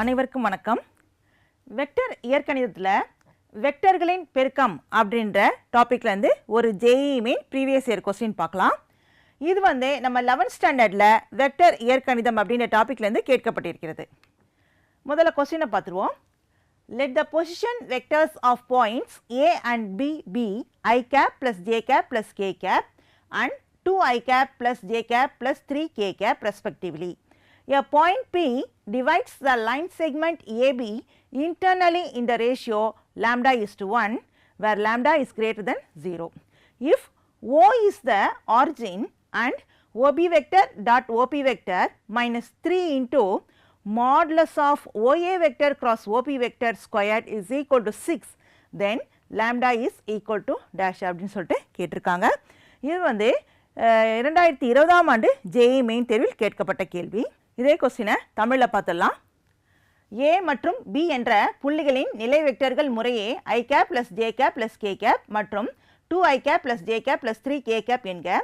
அனைவருக்கும் வணக்கம். வெக்டர் இயற்கணிதத்தில் வெக்டர்களின் பெருக்கம் அப்படின்ற டாப்பிக்லேருந்து ஒரு ஜேஇ ப்ரீவியஸ் இயர் கொஸ்டின் பார்க்கலாம். இது வந்து நம்ம 11th ஸ்டாண்டர்டில் வெக்டர் இயற்கணிதம் அப்படின்ற டாப்பிக்லேருந்து கேட்கப்பட்டிருக்கிறது. முதல்ல கொஸ்டினை பார்த்துருவோம். Let the position vectors of points A and B be i cap plus j cap plus k cap and two i cap plus j cap plus three k cap respectively A point P divides the line segment AB internally in the ratio lambda is to 1 where lambda is greater than 0. If O is the origin and OB vector dot OP vector minus 3 into modulus of OA vector cross OP vector squared is equal to 6 then lambda is equal to dash அப்படின்னு சொல்லிட்டு கேட்டிருக்காங்க இது வந்து அஹ், இரண்டாயிரத்தி இருபதாம் ஆண்டு JE main தேர்வில் கேட்கப்பட்ட கேள்வி இதே கொஸ்டினை தமிழில் பார்த்துடலாம். ஏ மற்றும் பி என்ற புள்ளிகளின் நிலை வெக்டர்கள் முறையே i cap plus j cap plus k cap மற்றும் two i cap plus j cap plus three k cap என்க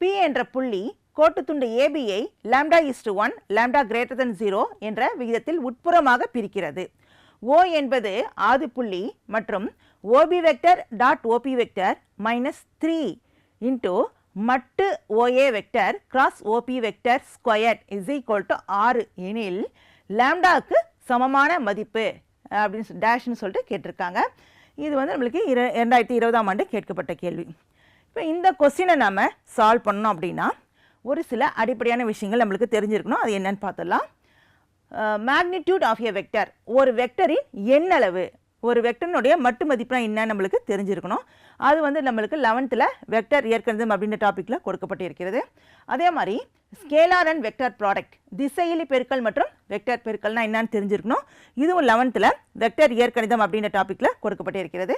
பி என்ற புள்ளி கோட்டுத்துண்டு ஏபியை lambda is to one lambda greater than zero என்ற விகிதத்தில் உட்புறமாக பிரிக்கிறது. ஓ என்பது ஆதி புள்ளி மற்றும் OP vector dot OP vector minus three into மட்டு OA vector cross OP vector square is equal to ஆறு எனில் லாம்டாக்கு சமமான மதிப்பு அப்படின்னு சொல் டேஷ்னு சொல்லிட்டு கேட்டிருக்காங்க. இது வந்து நம்மளுக்கு இர ரெண்டாயிரத்தி இருபதாம் ஆண்டு கேட்கப்பட்ட கேள்வி. இப்போ இந்த கொஸ்டினை நம்ம சால்வ் பண்ணோம் அப்படின்னா ஒரு சில அடிப்படையான விஷயங்கள் நம்மளுக்கு தெரிஞ்சிருக்கணும். அது என்னன்னு பார்த்துடலாம். மேக்னிடியூட் ஆஃப் எ வெக்டர் ஒரு வெக்டரின் எண்ணளவு ஒரு வெக்டர்னுடைய மட்டு மதிப்புனா என்ன நம்மளுக்கு தெரிஞ்சிருக்கணும். அது வந்து நம்மளுக்கு லெவன்த்தில் வெக்டர் இயற்கணிதம் அப்படின்ற டாப்பிக்கில் கொடுக்கப்பட்டு இருக்கிறது அதே மாதிரி ஸ்கேலார் அண்ட் வெக்டர் ப்ராடக்ட் திசையிலி பெருக்கல் மற்றும் வெக்டர் பெருக்கல்னா என்னன்னு தெரிஞ்சிருக்கணும். இதுவும் லெவன்த்தில் வெக்டர் இயற்கணிதம் அப்படின்ற டாப்பிக்கில் கொடுக்கப்பட்டு இருக்கிறது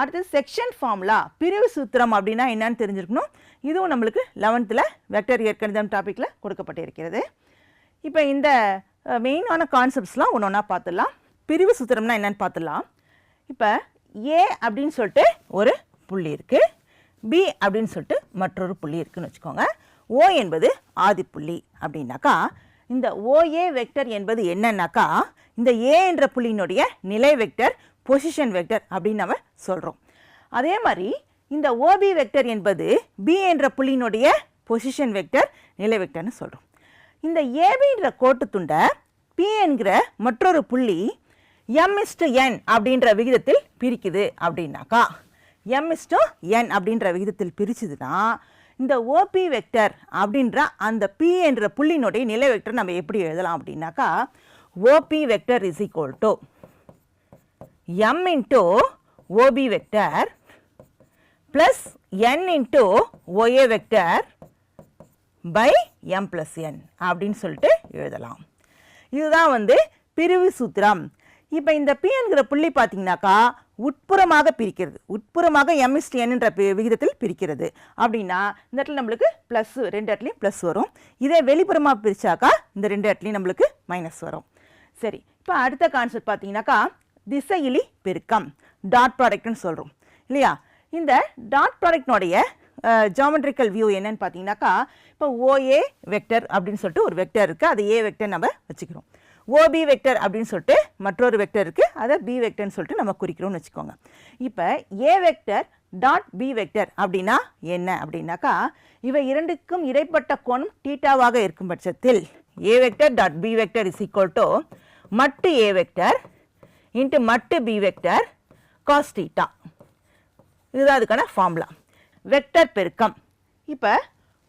அடுத்து செக்ஷன் ஃபார்முலா பிரிவு சூத்திரம் அப்படின்னா என்னன்னு தெரிஞ்சிருக்கணும். இதுவும் நம்மளுக்கு லெவன்த்தில் வெக்டர் இயற்கணிதம் டாப்பிக்கில் கொடுக்கப்பட்டு இருக்கிறது இப்போ இந்த மெயினான கான்செப்ட்ஸ்லாம் ஒன்று ஒன்றா பார்த்துடலாம். பிரிவு சூத்திரம்னா என்னென்னு பார்த்துடலாம். இப்போ ஏ அப்படின்னு சொல்லிட்டு ஒரு புள்ளி இருக்குது பி அப்படின்னு சொல்லிட்டு மற்றொரு புள்ளி இருக்குதுன்னு வச்சுக்கோங்க. ஓ என்பது ஆதிப்புள்ளி அப்படின்னாக்கா இந்த ஓஏ வெக்டர் என்பது என்னன்னாக்கா இந்த ஏ என்ற புள்ளியினுடைய நிலை வெக்டர் பொசிஷன் வெக்டர் அப்படின்னு நம்ம சொல்கிறோம் அதே மாதிரி இந்த ஓபி வெக்டர் என்பது பி என்ற புள்ளியினுடைய பொசிஷன் வெக்டர் நிலை வெக்டர்னு சொல்கிறோம் இந்த ஏபின்ற கோட்டு துண்டை பி என்கிற மற்றொரு புள்ளி எம் இஸ்டு என் அப்படின்ற விகிதத்தில் பிரிக்குது அப்படின்னாக்கா எம் இஸ்டு என் அப்படின்ற விகிதத்தில் பிரிச்சுதுன்னா இந்த ஓபி வெக்டர் அப்படின்ற அந்த பி என்ற புள்ளினுடைய நிலை வெக்டர் நம்ம எப்படி எழுதலாம் அப்படின்னாக்கா OP vector is equal to m into OP vector plus n into OA vector by m plus n அப்படின்னு சொல்லிட்டு எழுதலாம். இதுதான் வந்து பிரிவு சூத்திரம். இப்போ இந்த பி என்கிற புள்ளி பார்த்தீங்கன்னாக்கா உட்புறமாக பிரிக்கிறது. உட்புறமாக எம் இஸ்ட் என்ற விகிதத்தில் பிரிக்கிறது. அப்படின்னா இந்த இடத்துல நம்மளுக்கு ப்ளஸ் ரெண்டு இடத்துலையும் ப்ளஸ் வரும். இதே வெளிப்புறமாக பிரித்தாக்கா இந்த ரெண்டு இடத்துலையும் நம்மளுக்கு மைனஸ் வரும். சரி இப்போ அடுத்த கான்செப்ட் பார்த்தீங்கன்னாக்கா திசையிலி பெருக்கம் டாட் ப்ராடக்ட்னு சொல்கிறோம் இல்லையா? இந்த டாட் ப்ராடக்ட்னுடைய ஜாமெட்ரிக்கல் வியூ என்னன்னு பார்த்தீங்கன்னாக்கா இப்போ ஓஏ வெக்டர் அப்படின்னு சொல்லிட்டு ஒரு வெக்டர் இருக்குது அது ஏ வெக்டர் நம்ம வச்சுக்கிறோம். ஓபி வெக்டர் அப்படின்னு சொல்லிட்டு மற்றொரு வெக்டர் இருக்குது அதை பி வெக்டர்னு சொல்லிட்டு நம்ம குறிக்கிறோம்னு வச்சுக்கோங்க. இப்போ A vector dot B vector அப்படின்னா என்ன? அப்படின்னாக்கா இவை இரண்டுக்கும் இடைப்பட்ட கோணம் டீட்டாவாக இருக்கும் பட்சத்தில் A vector dot B vector is equal to மட்டு ஏ வெக்டர் இன்ட்டு மட்டு பி வெக்டர் காஸ் டீட்டா இதுதான் அதுக்கான ஃபார்முலா வெக்டர் பெருக்கம். இப்போ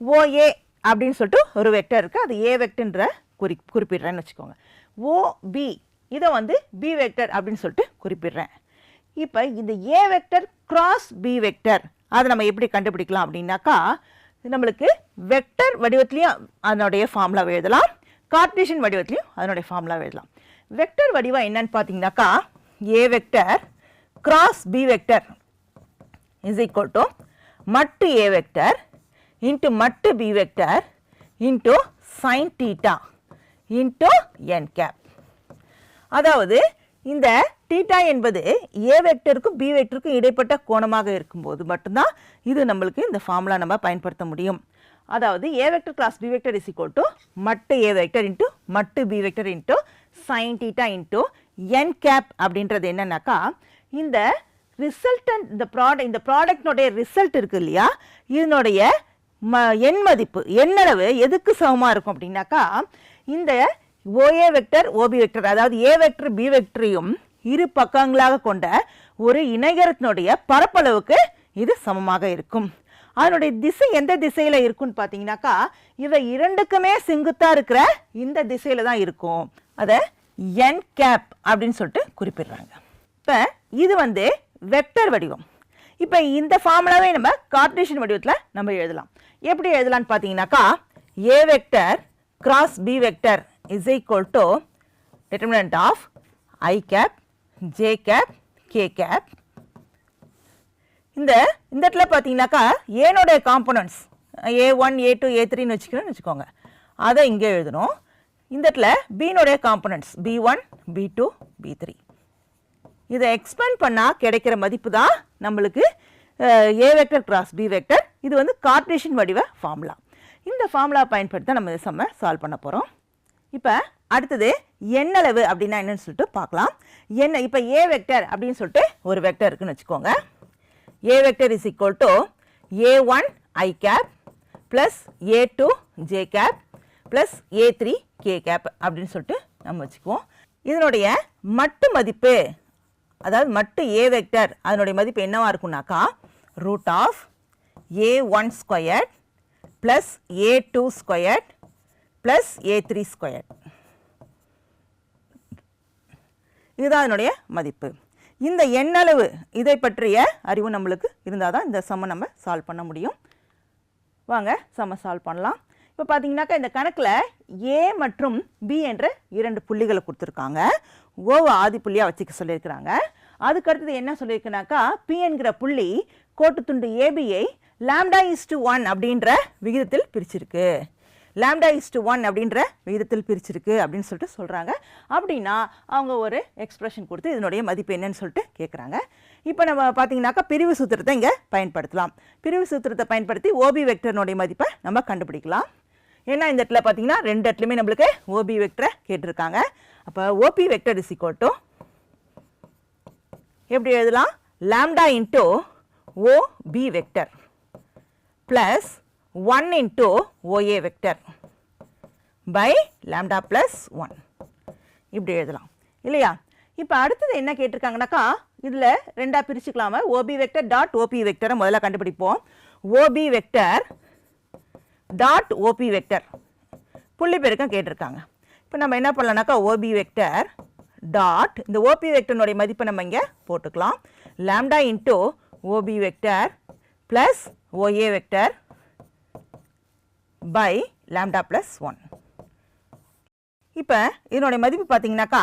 ஓஏ அப்படின்னு சொல்லிட்டு ஒரு வெக்டர் இருக்குது அது ஏ வெக்டர்ன்ற குறி குறிப்பிடுறேன்னு வச்சுக்கோங்க. ஓபி இதை வந்து பி வெக்டர் அப்படின்னு சொல்லிட்டு குறிப்பிடுறேன். இப்போ இந்த A vector cross B vector அதை நம்ம எப்படி கண்டுபிடிக்கலாம் அப்படின்னாக்கா நம்மளுக்கு வெக்டர் வடிவத்துலையும் அதனுடைய ஃபார்முலாவை எழுதலாம். கார்டீஷன் வடிவத்துலையும் அதனுடைய ஃபார்முலாவை எழுதலாம். வெக்டர் வடிவம் என்னன்னு பார்த்தீங்கன்னாக்கா A vector cross B vector is equal to மட்டு ஏ வெக்டர் இன்ட்டு மட்டு B vector into sine theta into n cap. அதாவது இந்த தீட்டா என்பது ஏ வெக்டருக்கும் பி வெக்டருக்கும் இடைப்பட்ட கோணமாக இருக்கும்போது மட்டும்தான் இது நம்மளுக்கு இந்த ஃபார்முலா நம்ம பயன்படுத்த முடியும். அதாவது A vector cross B vector is equal to மட்டு ஏ வெக்டர் இன்ட்டு மட்டு B vector into sine theta into N cap அப்படின்றது என்னன்னாக்கா இந்த ரிசல்டன் இந்த ப்ராடக்ட் இந்த ப்ராடக்ட்னுடைய ரிசல்ட் இருக்கு இல்லையா? இதனுடைய ம எண் மதிப்பு எண்ணளவு எதுக்கு சமமாக இருக்கும் அப்படின்னாக்கா இந்த ஓஏ வெக்டர் ஓபி வெக்டர் அதாவது ஏ வெக்டர் பி வெக்டரையும் இரு பக்கங்களாக கொண்ட ஒரு இணைகரத்தினுடைய பரப்பளவுக்கு இது சமமாக இருக்கும். அதனுடைய திசை எந்த திசையில் இருக்கும்னு பார்த்தீங்கன்னாக்கா இவை இரண்டுக்குமே செங்குத்தாக இருக்கிற இந்த திசையில் தான் இருக்கும். அதை என் கேப் அப்படின்னு சொல்லிட்டு குறிப்பிடுறாங்க. இப்போ இது வந்து வெக்டர் வடிவம். இப்போ இந்த ஃபார்முலாவே நம்ம கார்டேஷன் வடிவத்தில் நம்ம எழுதலாம். எப்படி எழுதலாம்னு பார்த்தீங்கன்னாக்கா A vector cross B vector is equal to determinant of i cap j cap k cap இந்த இந்த இடத்துல பார்த்தீங்கன்னாக்கா ஏனுடைய components A one A two A த்ரீன்னு வச்சுக்கணும்னு வச்சுக்கோங்க. அதை இங்கே எழுதணும். இந்த இடத்துல பீனுடைய components B one B two B three இதை எக்ஸ்பேண்ட் பண்ணால் கிடைக்கிற மதிப்பு தான் நம்மளுக்கு A vector cross B vector இது வந்து கார்டேஷன் வடிவ ஃபார்முலா இந்த ஃபார்முலா பயன்படுத்தி நம்ம இந்த செம்ம சால்வ் பண்ண போகிறோம் இப்போ அடுத்தது எண்ணளவு அப்படின்னா என்னன்னு சொல்லிட்டு பார்க்கலாம். என்ன இப்போ ஏ வெக்டர் அப்படின்னு சொல்லிட்டு ஒரு வெக்டர் இருக்குன்னு வச்சுக்கோங்க. A vector is equal to A one i cap plus A two j cap plus A three k cap அப்படின்னு சொல்லிட்டு நம்ம வச்சுக்குவோம். இதனுடைய மட்டு மதிப்பு அதாவது மட்டு ஏ வெக்டர் அதனுடைய மதிப்பு என்னவாக இருக்கும்னாக்கா root of A one square plus A two plus plus A three இதுதான் அதனுடைய மதிப்பு. இந்த எண்ணளவு இதை பற்றிய அறிவு நம்மளுக்கு இருந்தால் தான் இந்த சம்மை நம்ம சால்வ் பண்ண முடியும். வாங்க சம்மை சால்வ் பண்ணலாம். இப்போ பார்த்தீங்கன்னாக்கா இந்த கணக்கில் ஏ மற்றும் பி என்ற இரண்டு புள்ளிகளை கொடுத்துருக்காங்க. ஓ ஆதி புள்ளியாக வச்சுக்க சொல்லியிருக்கிறாங்க. அதுக்கு அடுத்தது என்ன சொல்லியிருக்குனாக்கா பி என்கிற புள்ளி கோட்டுத்துண்டு ஏபியை லாம்டா இஸ் டு ஒன் அப்படின்ற விகிதத்தில் பிரிச்சிருக்கு. லாம்டா இஸ் டு ஒன் அப்படின்ற விகிதத்தில் பிரிச்சிருக்கு அப்படின்னு சொல்லிட்டு சொல்கிறாங்க அப்படின்னா அவங்க ஒரு எக்ஸ்ப்ரெஷன் கொடுத்து இதனுடைய மதிப்பு என்னன்னு சொல்லிட்டு கேட்குறாங்க இப்போ நம்ம பார்த்தீங்கன்னாக்கா பிரிவு சூத்திரத்தை இங்கே பயன்படுத்தலாம். பிரிவு சூத்திரத்தை பயன்படுத்தி ஓபி வெக்டர்னுடைய மதிப்பை நம்ம கண்டுபிடிக்கலாம். ஏன்னா இந்த இடத்துல பார்த்தீங்கன்னா ரெண்டு இடத்துலையுமே நம்மளுக்கு ஓபி வெக்டரை கேட்டிருக்காங்க. அப்போ ஓபி வெக்டர் இஸ் எப்படி எழுதலாம்? Lambda into O P vector plus one into OA vector by lambda plus one இப்படி எழுதலாம். இல்லையா? இப்போ அடுத்தது என்ன கேட்டிருக்காங்கனாக்கா இதில் ரெண்டாக பிரிச்சுக்கலாமா. ஓபி வெக்டர் டாட் ஓபி வெக்டரை முதல்ல கண்டுபிடிப்போம். OP vector dot OP vector புள்ளி பெருக்கம் கேட்டிருக்காங்க. இப்போ நம்ம என்ன பண்ணலாம்னாக்கா ஓபி வெக்டர் டாட் இந்த ஓபி வெக்டர்னுடைய மதிப்பை நம்ம இங்கே போட்டுக்கலாம். Lambda into OP vector plus OA vector by lambda plus one இப்போ இதனுடைய மதிப்பு பார்த்தீங்கன்னாக்கா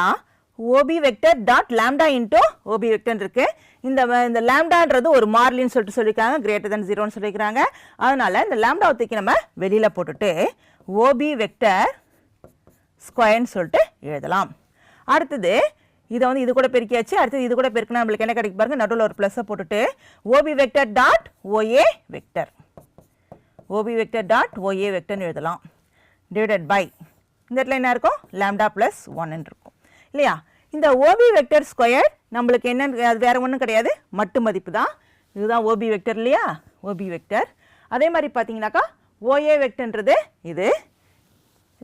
OP vector dot lambda into OP vector இருக்கு. இந்த இந்த லேம்டான்றது ஒரு மார்லின்னு சொல்லிட்டு சொல்லியிருக்காங்க கிரேட்டர் தன் ஜீரோன்னு சொல்லியிருக்காங்க அதனால இந்த லாம்டாவை தூக்கி நம்ம வெளியில் போட்டுட்டு ஓபி வெக்டர் ஸ்கொயர்னு சொல்லிட்டு எழுதலாம். அடுத்தது இதை வந்து இது கூட பெருக்கியாச்சு அடுத்தது இது கூட பெருக்கினா நம்மளுக்கு என்ன கிடைக்கும் பாருங்க? நடுவில் ஒரு ப்ளஸ்ஸை போட்டுட்டு OP vector dot OA vector OP vector dot OA வெக்டர்னு எழுதலாம். டிவைடட் பை இந்த இடத்துல என்ன இருக்கும்? லேம்டா ப்ளஸ் ஒன்னு இருக்கும். இல்லையா? இந்த ஓபி வெக்டர் ஸ்கொயர் நம்மளுக்கு என்னென்னு அது வேறு ஒன்றும் கிடையாது. மட்டு மதிப்பு தான். இதுதான் ஓபி வெக்டர் இல்லையா? ஓபி வெக்டர் அதே மாதிரி பார்த்தீங்கன்னாக்கா ஓஏ வெக்டர்ன்றது இது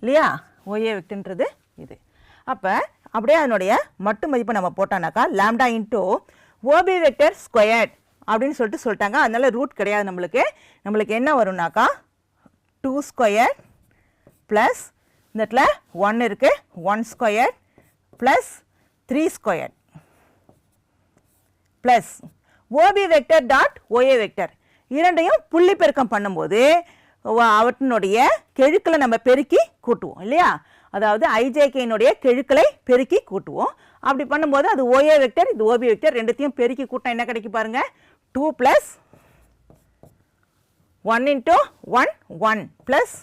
இல்லையா? ஓஏ வெக்டர்ன்றது இது. அப்போ அப்படியே அதனுடைய மட்டு மதிப்பை நம்ம போட்டோம்னாக்கா lambda into OP vector squared அப்படின்னு சொல்லிட்டு சொல்லிட்டாங்க. அதனால் ரூட் கிடையாது நம்மளுக்கு. நம்மளுக்கு என்ன வரும்னாக்கா டூ ஸ்கொயர் ப்ளஸ் இந்த இடத்துல ஒன் இருக்குது one square plus three square plus OP vector dot OA vector இரண்டையும் புள்ளி பெருக்கம் பண்ணும்போது அவற்றினுடைய கெழுக்களை நம்ம பெருக்கி கூட்டுவோம் இல்லையா? அதாவது ஐஜேகேனுடைய கெழுக்களை பெருக்கி கூட்டுவோம். அப்படி பண்ணும்போது அது ஓஏ வெக்டர் இது ஓபி வெக்டர் ரெண்டுத்தையும் பெருக்கி கூட்டினா என்ன கிடைக்கும் பாருங்கள் two plus one into one one plus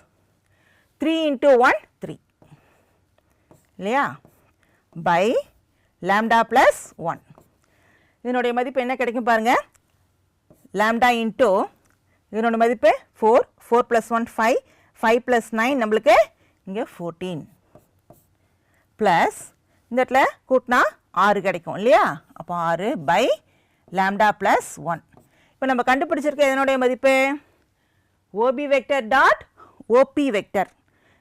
three into one three இல்லையா? பை லேம்டா ப்ளஸ் ஒன் இதனுடைய மதிப்பு என்ன கிடைக்கும் பாருங்கள் லேம்டா இன்ட்டு இதனோட மதிப்பு four four plus one five five plus nine நம்மளுக்கு இங்கே ஃபோர்டீன் ப்ளஸ் இந்த இடத்துல கூட்டினா ஆறு கிடைக்கும் இல்லையா? அப்போ ஆறு பை லேம்டா ப்ளஸ் ஒன் இப்போ நம்ம கண்டுபிடிச்சிருக்க இதனுடைய மதிப்பு? OB vector dot OB vector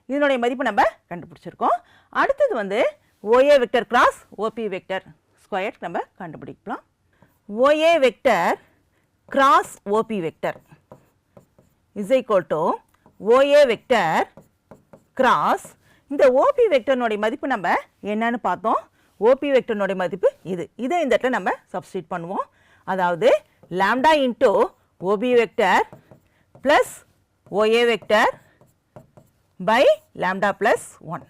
இதனுடைய மதிப்பு நம்ம கண்டுபிடிச்சிருக்கோம். அடுத்தது வந்து OA vector cross OB vector square நம்ம கண்டுபிடிக்கலாம். OA vector cross OB vector is equal to OA vector cross இந்த ஓபி வெக்டர்னுடைய மதிப்பு நம்ம என்னன்னு பார்த்தோம். ஓபி வெக்டர்னுடைய மதிப்பு இது. இதை இந்த இடத்துல நம்ம சப்ஸ்டியூட் பண்ணுவோம். அதாவது lambda into OB vector plus OA vector by lambda plus one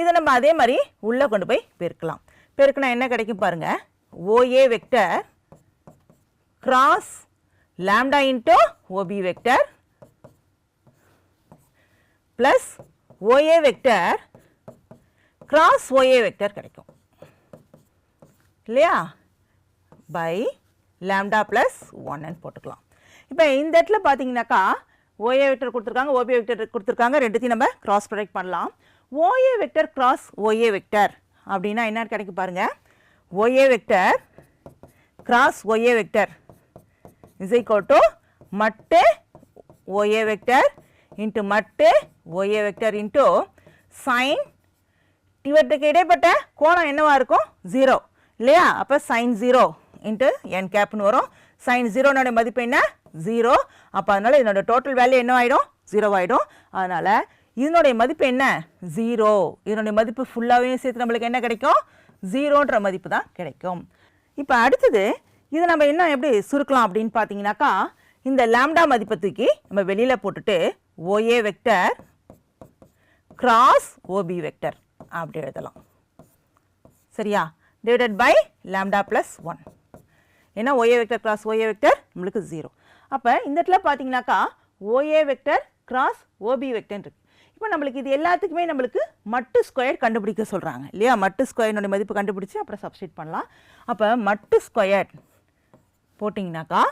இதை நம்ம அதே மாதிரி உள்ளே கொண்டு போய் பெருக்கலாம். பெருக்கினா என்ன கிடைக்கும் பாருங்க. OA vector cross lambda into OB vector plus OA vector cross OA vector கிடைக்கும். இல்லையா? பை லேம்டா ப்ளஸ் ஒன்னு போட்டுக்கலாம். இப்போ இந்த இடத்துல பார்த்தீங்கன்னாக்கா ஓஏ வெக்டர் கொடுத்துருக்காங்க ஓபி வெக்டர் கொடுத்துருக்காங்க ரெண்டுத்தையும் நம்ம கிராஸ் ப்ரொடெக்ட் பண்ணலாம். OA vector cross OA vector அப்படின்னா என்ன கிடைக்கும் பாருங்கள் OA vector cross OA vector is equal to மட்டு ஓஏ வெக்டர் இன்ட்டு மட்டு ஓஏ வெக்டர் இன்ட்டு சைன் இவற்றுக்கு இடைப்பட்ட கோணம் என்னவா இருக்கும்? ஜீரோ இல்லையா? அப்போ சைன் ஜீரோ இன்ட்டு என் கேப்னு வரும். சைன் ஜீரோனுடைய மதிப்பு என்ன? ஜீரோ அப்போ அதனால் இதனோட டோட்டல் வேல்யூ என்ன ஆகிடும் ஜீரோ ஆகிடும் அதனால் இதனுடைய மதிப்பு என்ன? ஜீரோ இதனுடைய மதிப்பு ஃபுல்லாகவே சேர்த்து நம்மளுக்கு என்ன கிடைக்கும்? ஜீரோன்ற மதிப்பு தான் கிடைக்கும். இப்போ அடுத்தது இது நம்ம என்ன எப்படி சுருக்கலாம் அப்படின்னு பார்த்தீங்கன்னாக்கா இந்த லேம்டா மதிப்பை தூக்கி நம்ம வெளியில் போட்டுட்டு OA vector cross OB vector அப்படி எழுதலாம். சரியா? Divided by lambda plus one ஏன்னா OA vector cross OA vector நம்மளுக்கு ஜீரோ அப்போ இந்த இடத்துல பார்த்தீங்கன்னாக்கா OA vector cross OB vector இருக்கு. இப்போ நம்மளுக்கு இது எல்லாத்துக்குமே நம்மளுக்கு மட்டு ஸ்கொயர் கண்டுபிடிக்க சொல்கிறாங்க இல்லையா? மட்டு ஸ்கொயர்னுடைய மதிப்பு கண்டுபிடிச்சி அப்புறம் சப்ஸ்டியூட் பண்ணலாம். அப்போ மட்டு ஸ்கொயர் போட்டிங்கனாக்கா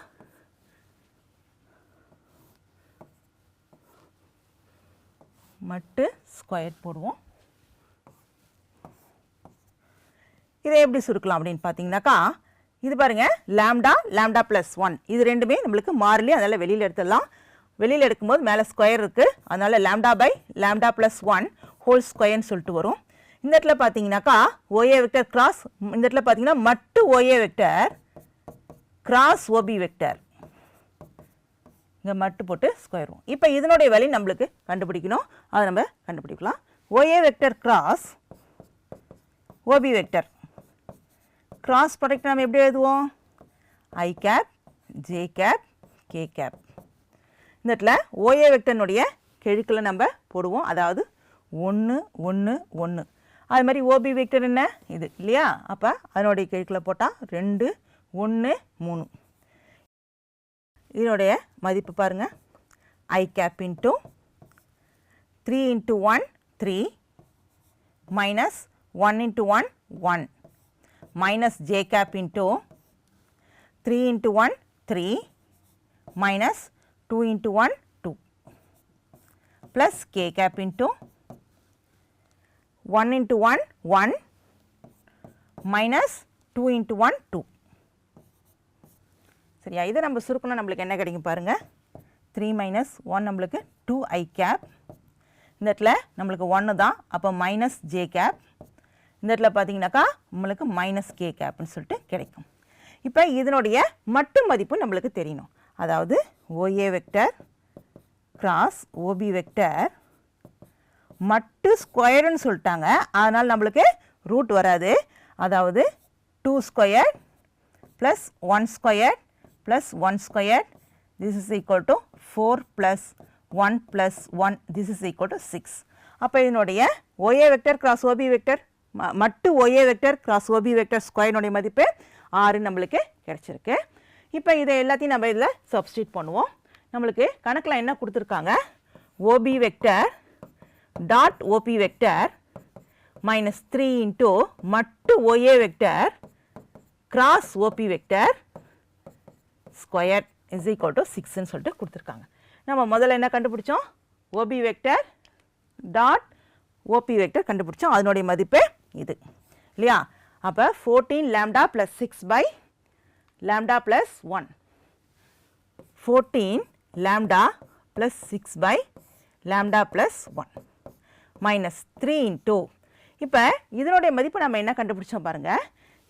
மட்டு ஸ்கொயர் போடுவோம். இதை எப்படி சுருக்கலாம் அப்படின்னு பார்த்தீங்கன்னாக்கா இது பாருங்கள் லேம்டா லேம்டா ப்ளஸ் ஒன் இது ரெண்டுமே நம்மளுக்கு மாறிலி அதனால் வெளியில் எடுத்துடலாம். வெளியில் எடுக்கும்போது மேலே ஸ்கொயர் இருக்குது அதனால் lambda by lambda plus one whole ஸ்கொயர்னு சொல்லிட்டு வரும். இந்த இடத்துல பார்த்தீங்கன்னாக்கா ஓஏ வெக்டர் கிராஸ் இந்த இடத்துல பார்த்தீங்கன்னா மட்டு OA vector cross OB vector இங்கே மட்டு போட்டு ஸ்கொயர் வரும் இப்போ இதனுடைய வழி நம்மளுக்கு கண்டுபிடிக்கணும். அதை நம்ம கண்டுபிடிக்கலாம். OA vector cross OB vector cross product நம்ம எப்படி எழுதுவோம்? I cap J cap K cap இந்த இடத்துல ஓஏ வெக்டர்னுடைய கெழுக்கில் நம்ம போடுவோம். அதாவது ஒன்று ஒன்று ஒன்று அது மாதிரி ஓபி வெக்டர் என்ன? இது இல்லையா? அப்போ அதனுடைய கெழுக்கில் போட்டால் ரெண்டு ஒன்று மூணு. இதனுடைய மதிப்பு பாருங்கள் I cap into three into one three minus one into one one minus J cap into three into one three minus two into one two plus K cap into one into one one minus two into one two சரியா? இதை நம்ம சுருக்கணும் நம்மளுக்கு என்ன கிடைக்கும் பாருங்கள் three minus one நம்மளுக்கு two ஐ cap இந்த இடத்துல நம்மளுக்கு ஒன்று தான். அப்போ மைனஸ் ஜே கேப் இந்த இடத்துல பார்த்தீங்கன்னாக்கா நம்மளுக்கு மைனஸ் கே கேப்னு சொல்லிட்டு கிடைக்கும். இப்போ இதனுடைய மட்டு மதிப்பு நம்மளுக்கு தெரியணும். அதாவது OA vector cross OB vector மட்டு ஸ்கொயர்னு சொல்லிட்டாங்க. அதனால் நம்மளுக்கு ரூட் வராது. அதாவது two square plus one square plus one square this is equal to four plus one plus one this is equal to six அப்போ இதனுடைய OA vector cross OB vector ம- மட்டு OA vector cross OB vector நுடைய மதிப்பு ஆறு நம்மளுக்கு கிடச்சிருக்கு. இப்போ இதை எல்லாத்தையும் நம்ம இதில் சப்ஸ்டியூட் பண்ணுவோம். நம்மளுக்கு கணக்கில் என்ன கொடுத்துருக்காங்க? OB vector dot OB vector minus three into மட்டு OA vector cross OB vector square is equal to சிக்ஸ்ன்னு சொல்லிட்டு கொடுத்துருக்காங்க. நம்ம முதல்ல என்ன கண்டுபிடிச்சோம்? OB vector dot OB vector கண்டுபிடிச்சோம். அதனுடைய மதிப்பு இது. இல்லையா? அப்போ fourteen lambda plus six by lambda plus one fourteen lambda plus six by lambda plus one minus three into இப்போ இதனுடைய மதிப்பு நம்ம என்ன கண்டுபிடிச்சோம் பாருங்கள்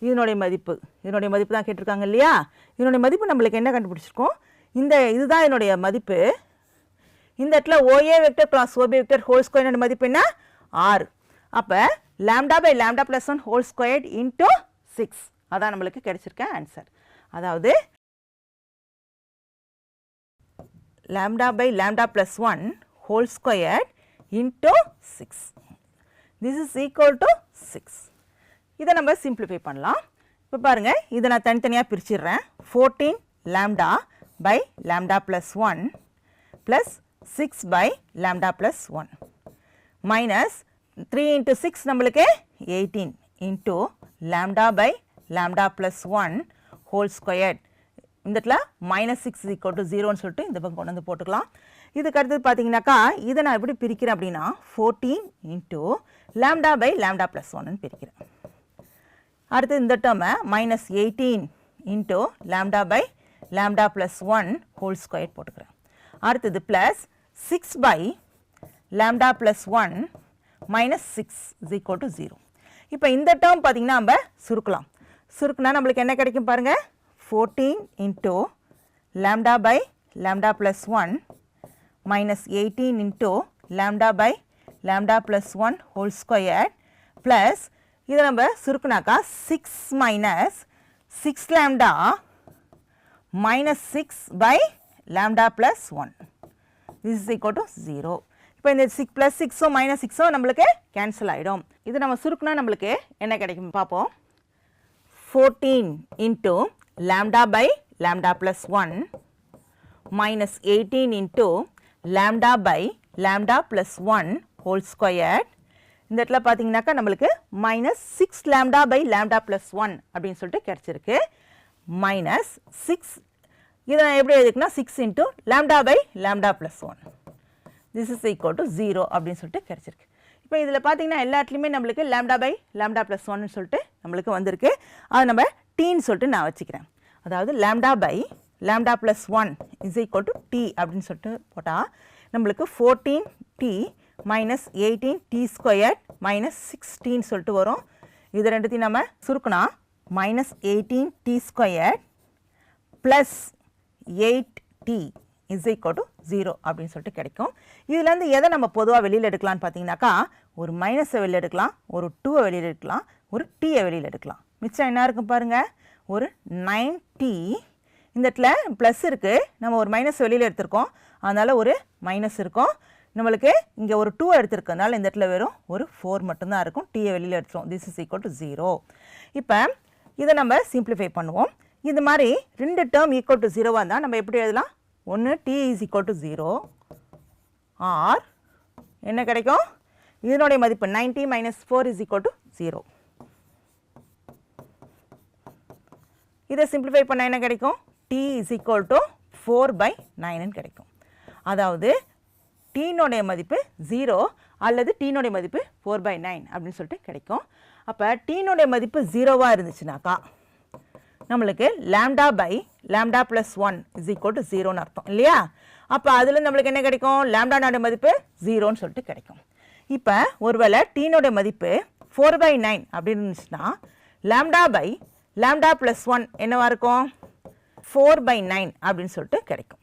இதனுடைய மதிப்பு. இதனுடைய மதிப்பு தான் கேட்டிருக்காங்க இல்லையா? இதனுடைய மதிப்பு நம்மளுக்கு என்ன கண்டுபிடிச்சிருக்கோம்? இந்த இதுதான் இதனுடைய மதிப்பு. இந்த இடத்துல OA vector plus OB vector whole square மதிப்பு என்ன? ஆறு. அப்போ lambda by lambda plus one whole squared into six அதான் நம்மளுக்கு கிடைச்சிருக்க ஆன்சர் அதாவது lambda by lambda plus 1 whole squared into 6. This is equal to 6. இதை நம்ம சிம்பிளிஃபை பண்ணலாம். இப்போ பாருங்கள் இதை நான் தனித்தனியாக பிரிச்சிடுறேன். Fourteen lambda by lambda plus one plus six by lambda plus one minus three into six நம்மளுக்கு eighteen into lambda by lambda plus one whole squared இந்த இடத்துல மைனஸ் சிக்ஸ் ஈக்குவல் டு ஜீரோன்னு சொல்லிட்டு இந்த பக்கம் கொண்டு வந்து போட்டுக்கலாம். இதுக்கு அடுத்தது பார்த்தீங்கன்னாக்கா இதை நான் எப்படி பிரிக்கிறேன் அப்படின்னா fourteen into lambda by lambda plus ஒன்னு பிரிக்கிறேன். அடுத்து இந்த டேர்மை minus eighteen into lambda by lambda plus one whole square போட்டுக்கிறேன். அடுத்தது plus six by lambda plus one minus six is equal to zero இப்போ இந்த டேர்ம் பார்த்தீங்கன்னா நம்ம சுருக்கலாம். சுருக்குனா நம்மளுக்கு என்ன கிடைக்கும் பாருங்கள் fourteen into lambda by lambda plus one minus eighteen into lambda by lambda plus one whole square plus இதை நம்ம சுருக்குனாக்கா 6 minus 6 lambda minus 6 by lambda plus 1 this is equal to 0 இப்போ இந்த சிக்ஸ் ப்ளஸ் சிக்ஸோ மைனஸ் சிக்ஸோ நம்மளுக்கு cancel ஆகிடும் இது நம்ம சுருக்குனா நம்மளுக்கு என்ன கிடைக்கும் பார்ப்போம் fourteen into lambda by lambda plus 1 minus 18 into lambda by lambda plus 1 whole squared இந்த இடத்துல பார்த்தீங்கன்னாக்கா நம்மளுக்கு minus six lambda by lambda plus one அப்படின்னு சொல்லிட்டு கிடச்சிருக்கு. மைனஸ் சிக்ஸ் இதை நான் எப்படி எழுதிக்கனா six into lambda by lambda plus one this is equal to zero அப்படின்னு சொல்லிட்டு கிடச்சிருக்கு. இப்போ இதில் பார்த்தீங்கன்னா எல்லாத்துலேயுமே நம்மளுக்கு லேம்டா பை லேம்டா ப்ளஸ் ஒன்னு சொல்லிட்டு நம்மளுக்கு வந்திருக்கு. அது நம்ம டீன்னு சொல்லிட்டு நான் வச்சுக்கிறேன். அதாவது lambda by lambda plus one is equal to T அப்படின்னு சொல்லிட்டு போட்டால் நம்மளுக்கு fourteen T minus eighteen T square minus sixteen சொல்லிட்டு வரும். இது ரெண்டுத்தையும் நம்ம சுருக்குனா minus eighteen T square plus eight T is equal to zero அப்படின்னு சொல்லிட்டு கிடைக்கும். இதுலேருந்து எதை நம்ம பொதுவாக வெளியில் எடுக்கலாம்னு பார்த்தீங்கன்னாக்கா ஒரு மைனஸை வெளியில் எடுக்கலாம் ஒரு டூவை வெளியில் எடுக்கலாம் ஒரு டீயை வெளியில் எடுக்கலாம். மிச்சம் என்ன இருக்கும் பாருங்கள் ஒரு நைன் டி இந்த இடத்துல ப்ளஸ் இருக்குது நம்ம ஒரு மைனஸ் வெளியில் எடுத்திருக்கோம். அதனால் ஒரு மைனஸ் இருக்கும். நம்மளுக்கு இங்கே ஒரு டூ எடுத்திருக்கனால இந்த இடத்துல வெறும் ஒரு ஃபோர் மட்டும்தான் இருக்கும். டீயை வெளியில் எடுத்துரும் this is equal to zero இப்போ இதை நம்ம சிம்பிளிஃபை பண்ணுவோம். இது மாதிரி ரெண்டு டேர்ம் ஈக்குவல் டு ஜீரோவாக இருந்தால் நம்ம எப்படி எழுதலாம்? ஒன்று T is equal to zero or என்ன கிடைக்கும்? இதனுடைய மதிப்பு nine T minus four is equal to zero இதை சிம்பிளிஃபை பண்ணால் என்ன கிடைக்கும்? T is equal to four by நைனுன்னு கிடைக்கும். அதாவது டீனுடைய மதிப்பு ஜீரோ அல்லது டீனுடைய மதிப்பு ஃபோர் பை நைன் அப்படின்னு சொல்லிட்டு கிடைக்கும். அப்போ டீனுடைய மதிப்பு ஜீரோவாக இருந்துச்சுனாக்கா நம்மளுக்கு lambda by lambda plus one is equal to ஜீரோன்னு அர்த்தம் இல்லையா? அப்போ அதில் நம்மளுக்கு என்ன கிடைக்கும்? லேம்டானோட மதிப்பு ஜீரோன்னு சொல்லிட்டு கிடைக்கும். இப்போ ஒருவேளை டீனோட மதிப்பு ஃபோர் பை நைன் அப்படின்னு இருந்துச்சுன்னா lambda by lambda plus one என்னவாக இருக்கும்? ஃபோர் பை நைன் அப்படின்னு சொல்லிட்டு கிடைக்கும்.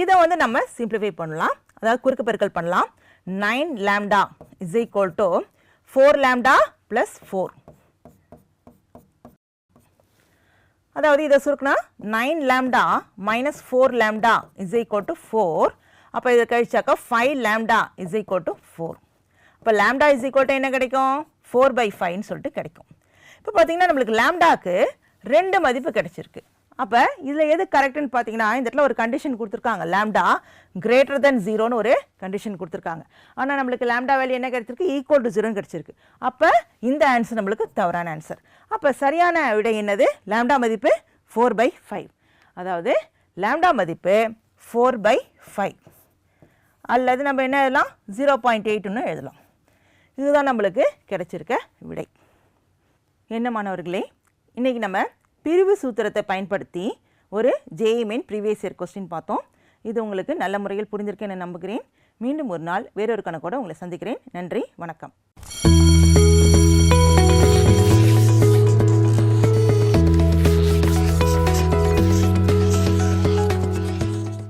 இதை வந்து நம்ம சிம்பிளிஃபை பண்ணலாம். அதாவது குறுக்கு பெருக்கல் பண்ணலாம். Nine lambda is equal to four lambda plus four அதாவது இதை சுருக்குனா nine lambda minus four lambda is equal to four அப்போ இதை கழிச்சாக்கா five lambda is equal to four இப்போ லேம்டா இஸ் ஈக்குவல் டு என்ன கிடைக்கும்? ஃபோர் பை ஃபைவ்னு சொல்லிட்டு கிடைக்கும். இப்போ பார்த்தீங்கன்னா நம்மளுக்கு லேம்டாக்கு ரெண்டு மதிப்பு கிடைச்சிருக்கு. அப்போ இதில் எது கரெக்டுன்னு பார்த்தீங்கன்னா இந்த இடத்துல ஒரு கண்டிஷன் கொடுத்துருக்காங்க. லேம்டா கிரேட்டர் தென் ஜீரோன்னு ஒரு கண்டிஷன் கொடுத்துருக்காங்க. ஆனால் நம்மளுக்கு லேம்டா வேல்யூ என்ன கிடைச்சிருக்கு? ஈக்குவல் டு ஜீரோன்னு கிடைச்சிருக்கு. அப்போ இந்த ஆன்சர் நம்மளுக்கு தவறான ஆன்சர் அப்போ சரியான விடை என்னது? லேம்டா மதிப்பு ஃபோர் பை ஃபைவ் அதாவது லேம்டா மதிப்பு ஃபோர் பை ஃபைவ் அல்லது நம்ம என்ன எழுதலாம்? ஜீரோ பாயிண்ட் எயிட்னு எழுதலாம். இதுதான் நம்மளுக்கு கிடைச்சிருக்க விடை. என்ன மாணவர்களே இன்றைக்கி நம்ம பிரிவு சூத்திரத்தை பயன்படுத்தி ஒரு JEE main previous year question பார்த்தோம். இது உங்களுக்கு நல்ல முறையில் புரிஞ்சிருக்கேன்னு நம்புகிறேன். மீண்டும் ஒரு நாள் வேறொரு கணக்கோட உங்களை சந்திக்கிறேன். நன்றி வணக்கம்.